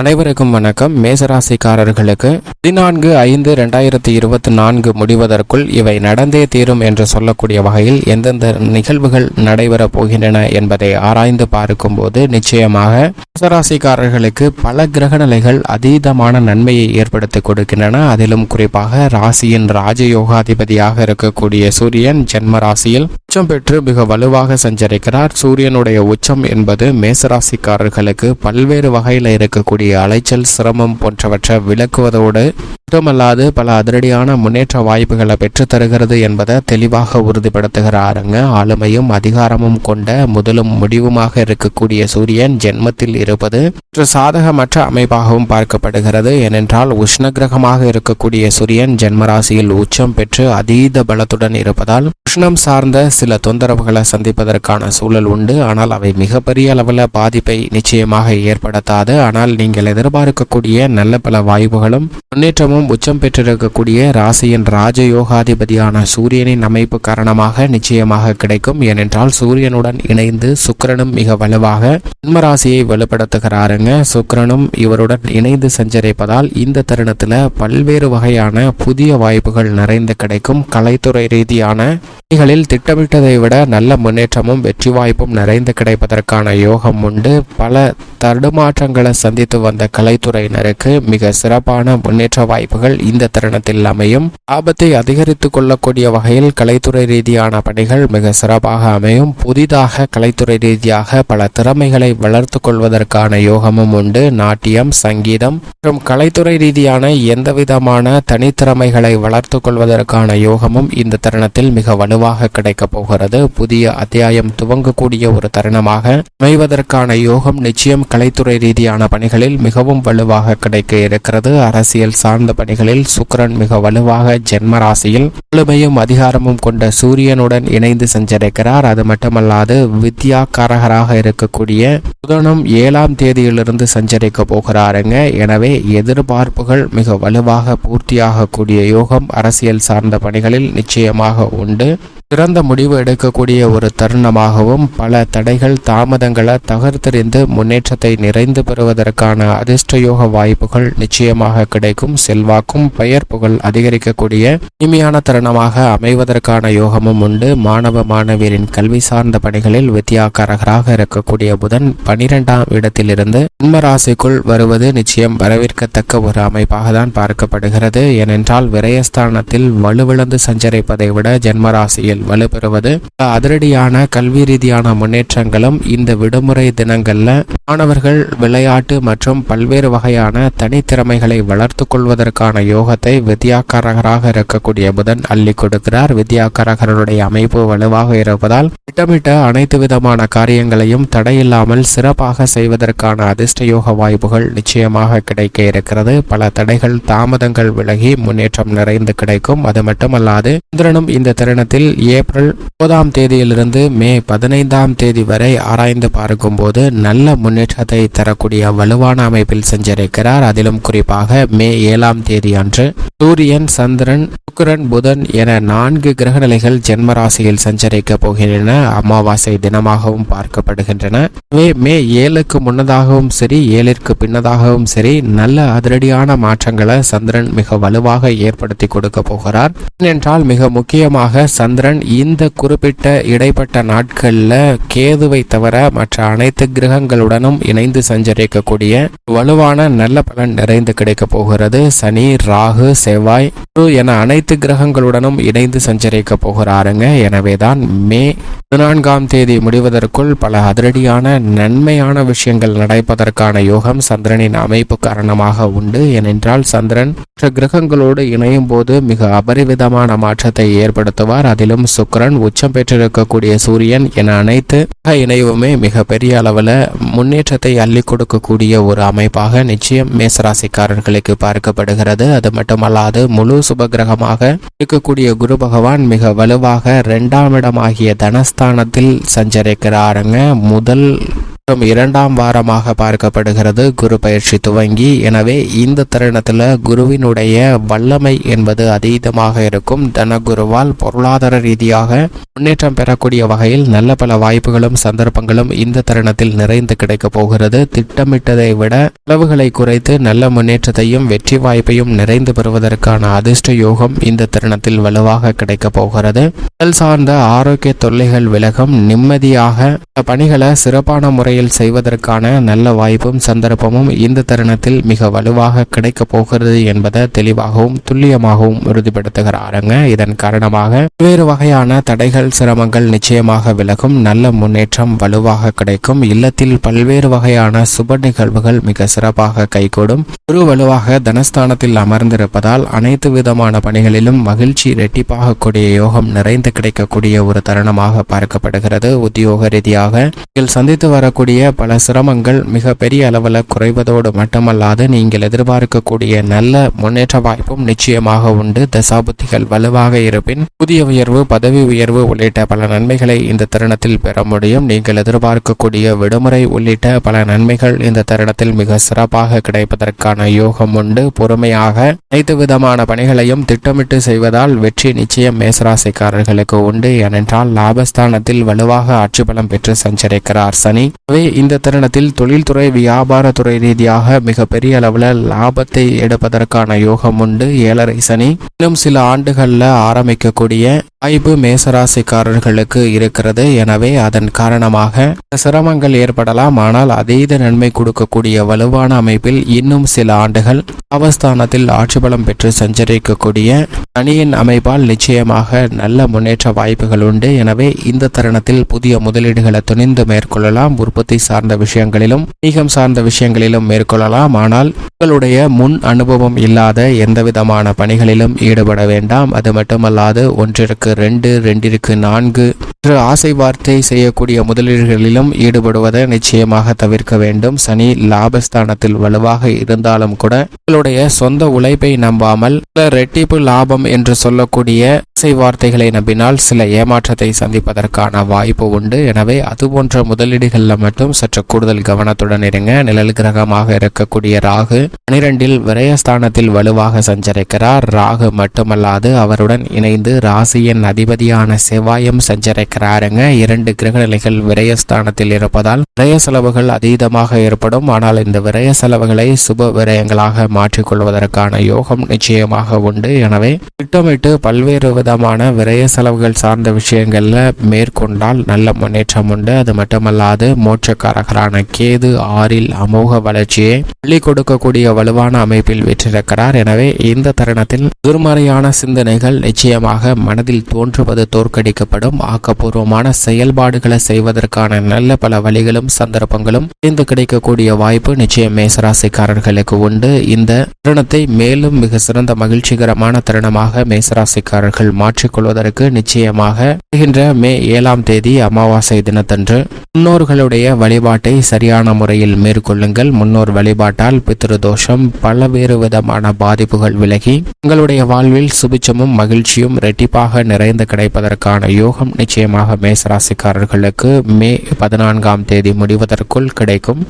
அனைவருக்கும் வணக்கம். மேசராசிக்காரர்களுக்கு பதினான்கு ஐந்து ரெண்டாயிரத்தி இருபத்தி நான்கு முடிவதற்குள் இவை நடந்தே தீரும் என்று சொல்லக்கூடிய வகையில் எந்தெந்த நிகழ்வுகள் நடைபெறப் போகின்றன என்பதை ஆராய்ந்து பார்க்கும்போது நிச்சயமாக மேசராசிக்காரர்களுக்கு பல கிரகநிலைகள் அதீதமான நன்மையை ஏற்படுத்தி கொடுக்கின்றன. அதிலும் குறிப்பாக ராசியின் ராஜயோகாதிபதியாக இருக்கக்கூடிய சூரியன் ஜென்ம ராசியில் உச்சம் பெற்று மிக வலுவாக சஞ்சரிக்கிறார். சூரியனுடைய உச்சம் என்பது மேசராசிக்காரர்களுக்கு பல்வேறு வகையில் இருக்கக்கூடிய அலைச்சல் சிரமம் போன்றவற்றை விளக்குவதோடு மட்டுமல்லாது பல அதிரடியான முன்னேற்ற வாய்ப்புகளை பெற்றுத்தருகிறது என்பதை தெளிவாக உறுதிப்படுத்துகிறாருங்க ஆளுமையும் அதிகாரமும் கொண்ட முதலும் முடிவுமாக இருக்கக்கூடிய சூரியன் ஜென்மத்தில் இருப்பது சாதகமற்ற அமைப்பாகவும் பார்க்கப்படுகிறது. ஏனென்றால் உஷ்ண கிரகமாக இருக்கக்கூடிய சூரியன் ஜென்மராசியில் உச்சம் பெற்று அதீத பலத்துடன் இருப்பதால் உஷ்ணம் சார்ந்த சில தொந்தரவுகளை சந்திப்பதற்கான சூழல் உண்டு. ஆனால் அவை மிகப்பெரிய அளவில் பாதிப்பை நிச்சயமாக ஏற்படுத்தாது. ஆனால் நீங்கள் எதிர்பார்க்கக்கூடிய நல்ல பல வாய்ப்புகளும் முன்னேற்றமும் உச்சம் பெற்றிருக்கக்கூடிய ராசியின் ராஜயோகாதிபதியான சூரியனின் அமைப்பு காரணமாக நிச்சயமாக கிடைக்கும். ஏனென்றால் சூரியனுடன் இணைந்து சுக்கரனும் மிக வலுவாக ஜென்ம ராசியை வலுப்படுத்துகிறாருங்க. சுக்கிரனும் இவருடன் இணைந்து சஞ்சரிப்பதால் இந்த தருணத்தில் பல்வேறு வகையான புதிய வாய்ப்புகள் நிறைந்து கிடைக்கும். கலைத்துறை ரீதியான பணிகளில் திட்டமிட்டதை விட நல்ல முன்னேற்றமும் வெற்றி வாய்ப்பும் நிறைந்து கிடைப்பதற்கான யோகம் உண்டு. பல தடுமாற்றங்களை சந்தித்து வந்த கலைத்துறையினருக்கு மிக சிறப்பான முன்னேற்ற வாய்ப்புகள் இந்த தருணத்தில் அமையும். ஆபத்தை அதிகரித்துக் கொள்ளக்கூடிய வகையில் கலைத்துறை ரீதியான பணிகள் மிக சிறப்பாக அமையும். புதிதாக கலைத்துறை ரீதியாக பல திறமைகளை வளர்த்து கொள்வதற்கான யோகமும் உண்டு. நாட்டியம் சங்கீதம் மற்றும் கலைத்துறை ரீதியான எந்தவிதமான தனித்திறமைகளை வளர்த்து கொள்வதற்கான யோகமும் இந்த தருணத்தில் மிக வலுவாக கிடைக்கப் போகிறது. புதிய அத்தியாயம் துவங்கக்கூடிய ஒரு தருணமாக அமைவதற்கான யோகம் நிச்சயம் கலைத்துறை ரீதியான பணிகளில் மிகவும் வலுவாக கிடைக்க இருக்கிறது. அரசியல் சார்ந்த பணிகளில் சுக்கரன் மிக வலுவாக ஜென்ம ராசியில் ஆளுமையும் அதிகாரமும் கொண்ட சூரியனுடன் இணைந்து சஞ்சரிக்கிறார். அது மட்டுமல்லாது வித்யாகாரகராக இருக்கக்கூடிய புதனும் ஏழாம் தேதியிலிருந்து சஞ்சரிக்க போகிறாருங்க. எனவே எதிர்பார்ப்புகள் மிக வலுவாக பூர்த்தியாகக்கூடிய யோகம் அரசியல் சார்ந்த பணிகளில் நிச்சயமாக உண்டு. சிறந்த முடிவு எடுக்கக்கூடிய ஒரு தருணமாகவும் பல தடைகள் தாமதங்களை தகர்த்தெறிந்து முன்னேற்றத்தை நிறைந்து பெறுவதற்கான அதிர்ஷ்டயோக வாய்ப்புகள் நிச்சயமாக கிடைக்கும். செல்வாக்கும் பெயர் புகழ் அதிகரிக்கக்கூடிய இனிமையான தருணமாக அமைவதற்கான யோகமும் உண்டு. மாணவ மாணவியரின் கல்வி சார்ந்த பணிகளில் வித்தியாக்காரகராக இருக்கக்கூடிய புதன் பனிரெண்டாம் இடத்திலிருந்து ஜென்மராசிக்குள் வருவது நிச்சயம் வரவேற்கத்தக்க ஒரு அமைப்பாக தான் பார்க்கப்படுகிறது. ஏனென்றால் விரயஸ்தானத்தில் வலுவிழந்து சஞ்சரிப்பதை விட ஜென்மராசி செயல் வலுப்பெறுவது அதிரடியான கல்வி ரீதியான முன்னேற்றங்களும் இந்த விடுமுறை தினங்கள்ல மாணவர்கள் விளையாட்டு மற்றும் பல்வேறு வகையான தனித்திறமைகளை வளர்த்து கொள்வதற்கான யோகத்தை வித்யாக்காரகராக இருக்கக்கூடிய புதன் அள்ளி கொடுக்கிறார். வித்யாக்காரகருடைய அமைப்பு வலுவாக இருப்பதால் திட்டமிட்ட அனைத்து விதமான காரியங்களையும் தடையில்லாமல் சிறப்பாக செய்வதற்கான அதிர்ஷ்ட யோக வாய்ப்புகள் நிச்சயமாக கிடைக்க இருக்கிறது. பல தடைகள் தாமதங்கள் விலகி முன்னேற்றம் நிறைந்து கிடைக்கும். அது மட்டுமல்லாது சந்திரனும் இந்த தருணத்தில் ஏப்ரல் முப்பதாம் தேதியிலிருந்து மே பதினைந்தாம் தேதி வரை ஆராய்ந்து பார்க்கும்போது நல்ல முன்னேற்றத்தை தரக்கூடிய வலுவான அமைப்பில் சென்றிருக்கிறார். அதிலும் குறிப்பாக மே ஏழாம் தேதி அன்று சூரியன் சந்திரன் சுக்கிரன் புதன் என நான்கு கிரகநிலைகள் ஜென்மராசியில் சஞ்சரிக்க போகின்றன. அமாவாசை தினமாகவும் பார்க்கப்படுகின்றன. மே ஏழுக்கு முன்னதாகவும் சரி ஏழிற்கு பின்னதாகவும் சரி நல்ல அதிரடியான மாற்றங்களை சந்திரன் மிக வலுவாக ஏற்படுத்தி கொடுக்க போகிறார். ஏனென்றால் மிக முக்கியமாக சந்திரன் இந்த குறிப்பிட்ட இடைப்பட்ட நாட்களில் கேதுவை தவிர மற்ற அனைத்து கிரகங்களுடனும் இணைந்து சஞ்சரிக்கக்கூடிய வலுவான நல்ல பலன் நிறைந்து கிடைக்க போகிறது. சனி ராகு செவ்வாய் குரு என அனைத்து கிரகங்களுடனும் இணைந்து சஞ்சரிக்க போகிறாருங்க. எனவே தான் மே பதினான்காம் தேதி முடிவதற்குள் பல அதிரடியான நன்மையான விஷயங்கள் நடப்பதற்கான யோகம் சந்திரனின் அமைப்பு காரணமாக உண்டு. ஏனென்றால் சந்திரன் மற்ற கிரகங்களோடு இணையும் போது மிக அபரிவிதமான மாற்றத்தை ஏற்படுத்துவார். அதிலும் சுக்கிரன் உச்சம் பெற்றிருக்கக்கூடிய சூரியன் என அனைத்து இணைவுமே மிக பெரிய அளவில் முன்னேற்றத்தை அள்ளி கொடுக்கக்கூடிய ஒரு அமைப்பாக நிச்சயம் மேசராசிக்காரர்களுக்கு பார்க்கப்படுகிறது. அது மட்டுமல்லாது முழு சுபகிரகமாக இருக்கக்கூடிய குரு பகவான் மிக வலுவாக இரண்டாம் இடமாகிய தனஸ்தானத்தில் சஞ்சரிக்கிறாருங்க. முதல் மற்றும் இரண்டாம் வாரமாக பார்க்கப்படுகிறது. குரு பயிற்சி துவங்கி எனவே இந்த தருணத்தில் குருவினுடைய வல்லமை என்பது அதீதமாக இருக்கும். தனகுருவால் பொருளாதார ரீதியாக முன்னேற்றம் பெறக்கூடிய வகையில் நல்ல பல வாய்ப்புகளும் சந்தர்ப்பங்களும் இந்த தருணத்தில் நிறைந்து கிடைக்கப் போகிறது. திட்டமிட்டதை விட செலவுகளை குறைத்து நல்ல முன்னேற்றத்தையும் வெற்றி வாய்ப்பையும் நிறைந்து பெறுவதற்கான அதிர்ஷ்ட யோகம் இந்த தருணத்தில் வலுவாக கிடைக்கப் போகிறது. உடல் சார்ந்த ஆரோக்கிய தொல்லைகள் விலகும் நிம்மதியாக பணிகளை சிறப்பான முறையில் செய்வதற்கான நல்ல வாய்ப்பும் சந்தர்ப்பமும் இந்த தருணத்தில் மிக வலுவாக கிடைக்கப் போகிறது என்பதை தெளிவாகவும் துல்லியமாகவும் உறுதிப்படுத்துகிறாருங்க. இதன் காரணமாக வேறு வகையான தடைகள் சிரமங்கள் நிச்சயமாக விலகும். நல்ல முன்னேற்றம் வலுவாக கிடைக்கும். இல்லத்தில் பல்வேறு வகையான சுப நிகழ்வுகள் மிக சிறப்பாக கைகூடும். குரு வலுவாக தனஸ்தானத்தில் அமர்ந்திருப்பதால் அனைத்து விதமான பணிகளிலும் மகிழ்ச்சி இரட்டிப்பாகக்கூடிய யோகம் நிறைந்த கிடைக்கக்கூடிய ஒரு தருணமாக பார்க்கப்படுகிறது. உத்தியோக ரீதியாக நீங்கள் சந்தித்து வரக்கூடிய பல சிரமங்கள் மிக பெரிய அளவில் குறைவதோடு மட்டுமல்லாது நீங்கள் எதிர்பார்க்கக்கூடிய நல்ல முன்னேற்ற வாய்ப்பும் நிச்சயமாக உண்டு. தசாபுத்திகள் வலுவாக இருப்பின் புதிய உயர்வு பதவி உயர்வு உள்ளிட்ட பல நன்மைகளை இந்த தருணத்தில் பெற முடியும். நீங்கள் எதிர்பார்க்கக்கூடிய விடுமுறை உள்ளிட்ட பல நன்மைகள் இந்த தருணத்தில் மிக சிறப்பாக கிடைப்பதற்கான யோகம் உண்டு. பொறுமையாக அனைத்து விதமான பணிகளையும் திட்டமிட்டு செய்வதால் வெற்றி நிச்சயம் மேசராசிக்காரர்களுக்கு உண்டு. ஏனென்றால் லாபஸ்தானத்தில் வலுவாக ஆட்சி பலம் பெற்று சஞ்சரிக்கிறார் சனி. எனவே இந்த தருணத்தில் தொழில்துறை வியாபாரத்துறை ரீதியாக மிகப்பெரிய அளவில் லாபத்தை எடுப்பதற்கான யோகம் உண்டு. ஏழரை சனி. இன்னும் சில ஆண்டுகளில் ஆரம்பிக்கக்கூடிய வாய்ப்பு மேசராசிக்காரர்களுக்கு இருக்கிறது. எனவே அதன் காரணமாக சிரமங்கள் ஏற்படலாம். ஆனால் அதீத நன்மை கொடுக்கக்கூடிய வலுவான அமைப்பில் இன்னும் சில ஆண்டுகள் அவஸ்தானத்தில் ஆட்சி பலம் பெற்று சஞ்சரிக்கக்கூடிய அணியின் அமைப்பால் நிச்சயமாக நல்ல முன்னேற்றம் முன்னேற்ற வாய்ப்புகள் உண்டு. எனவே இந்த தருணத்தில் புதிய முதலீடுகளை துணிந்து மேற்கொள்ளலாம். உற்பத்தி சார்ந்த விஷயங்களிலும் வணிகம் சார்ந்த விஷயங்களிலும் மேற்கொள்ளலாம். ஆனால் உங்களுடைய முன் அனுபவம் இல்லாத எந்த விதமான பணிகளிலும் ஈடுபட வேண்டாம். அது மட்டுமல்லாது ஒன்றிற்கு ரெண்டு ரெண்டிற்கு நான்கு என்று ஆசை வார்த்தை செய்யக்கூடிய முதலீடுகளிலும் ஈடுபடுவதை நிச்சயமாக தவிர்க்க வேண்டும். சனி லாபஸ்தானத்தில் வலுவாக இருந்தாலும் கூட உங்களுடைய சொந்த உழைப்பை நம்பாமல் ரெட்டிப்பு லாபம் என்று சொல்லக்கூடிய ஆசை வார்த்தைகளை நம்பினால் சில ஏமாற்றத்தை சந்திப்பதற்கான வாய்ப்பு உண்டு. எனவே அதுபோன்ற முதலீடுகளில் மட்டும் சற்று கூடுதல் கவனத்துடன் இருங்க. நிழல் கிரகமாக இருக்கக்கூடிய ராகு பனிரெண்டில் விரயஸ்தானத்தில் வலுவாக சஞ்சரிக்கிறார். ராகு மட்டுமல்லாது அவருடன் இணைந்து ராசியின் அதிபதியான செவ்வாயும் சஞ்சரிக்கிறாருங்க. இரண்டு கிரக நிலைகள் விரயஸ்தானத்தில் இருப்பதால் விரய செலவுகள் அதீதமாக ஏற்படும். ஆனால் இந்த விரய செலவுகளை சுப விரயங்களாக மாற்றிக்கொள்வதற்கான யோகம் நிச்சயமாக உண்டு. எனவே திட்டமிட்டு பல்வேறு விதமான விரய செலவுகள் சார்ந்த விஷயங்களில் மேற்கொண்டால் நல்ல முன்னேற்றம் உண்டு. அது மட்டுமல்லாது மோட்சக்காரகரான கேது ஆறில் அமோக வளர்ச்சியை பள்ளி கொடுக்கக்கூடிய வலுவான அமைப்பில் வெற்றிருக்கிறார். எனவே இந்த தருணத்தில் எதிர்மறையான சிந்தனைகள் நிச்சயமாக மனதில் தோன்றுவது தோற்கடிக்கப்படும். ஆக்கப்பூர்வமான செயல்பாடுகளை செய்வதற்கான நல்ல பல வழிகளும் சந்தர்ப்பங்களும் இருந்து கிடைக்கக்கூடிய வாய்ப்பு நிச்சயம் மேசராசிக்காரர்களுக்கு உண்டு. இந்த தருணத்தை மேலும் மிக சிறந்த மகிழ்ச்சிகரமான தருணமாக மேசராசிக்காரர்கள் மாற்றிக்கொள்வதற்கு நிச்சயமாக வருகின்ற மே ஏழாம் தேதி அமாவாசை தினத்தன்று முன்னோர்களுடைய வழிபாட்டை சரியான முறையில் மேற்கொள்ளுங்கள். முன்னோர் வழிபாட்டால் பித்ருதோஷம் பல்வேறு விதமான பாதிப்புகள் விலகி உங்களுடைய வாழ்வில் சுபிச்சமும் மகிழ்ச்சியும் ரெட்டிப்பாக நிறைந்து கிடைப்பதற்கான யோகம் நிச்சயமாக மேசராசிக்காரர்களுக்கு மே பதினான்காம் தேதி முடிவதற்குள் கிடைக்கும்.